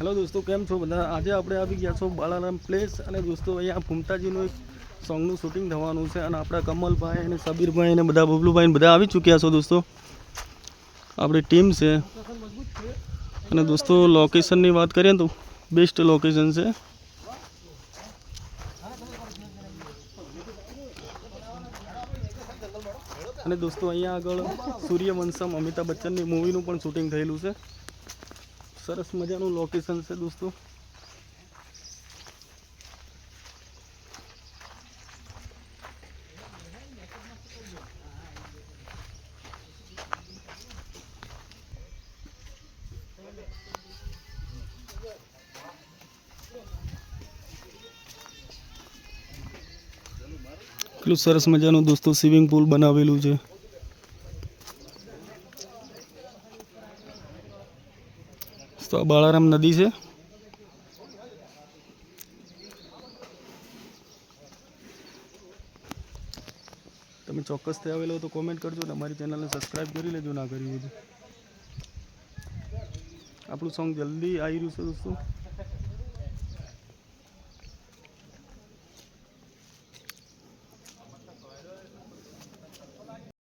Hello દોસ્તો, કેમ છો બધા? આજે આપણે આવી ગયા છો બાલારામ પ્લેસ અને દોસ્તો અહીંયા ભૂમતાજીનું એક સોંગનું શૂટિંગ થવાનું છે અને આપણા કમલભાઈ અને સબીરભાઈ અને બધા બબલુભાઈ બધા આવી ચૂક્યા છો દોસ્તો. આપણી ટીમ છે. અને દોસ્તો લોકેશનની વાત કરીએ ને તો બેસ્ટ લોકેશન છે. અને દોસ્તો, અહીંયા આગળ સૂર્યવંશમ અમિતાભ બચ્ચનની મૂવીનું પણ શૂટિંગ થયેલું છે. સરસ મજાનું લોકેશન છે દોસ્તો. કેટલું સરસ મજાનું દોસ્તો સ્વિમિંગ પુલ બનાવેલું છે. તો બાળારામ નદી છે. તમે ચોક્કસથી આવેલો તો કોમેન્ટ કરજો ને અમારી ચેનલને સબસ્ક્રાઈબ કરી લેજો ના કરી હોય આપણું સોંગ જલ્દી આવી રહ્યું છે દોસ્તો.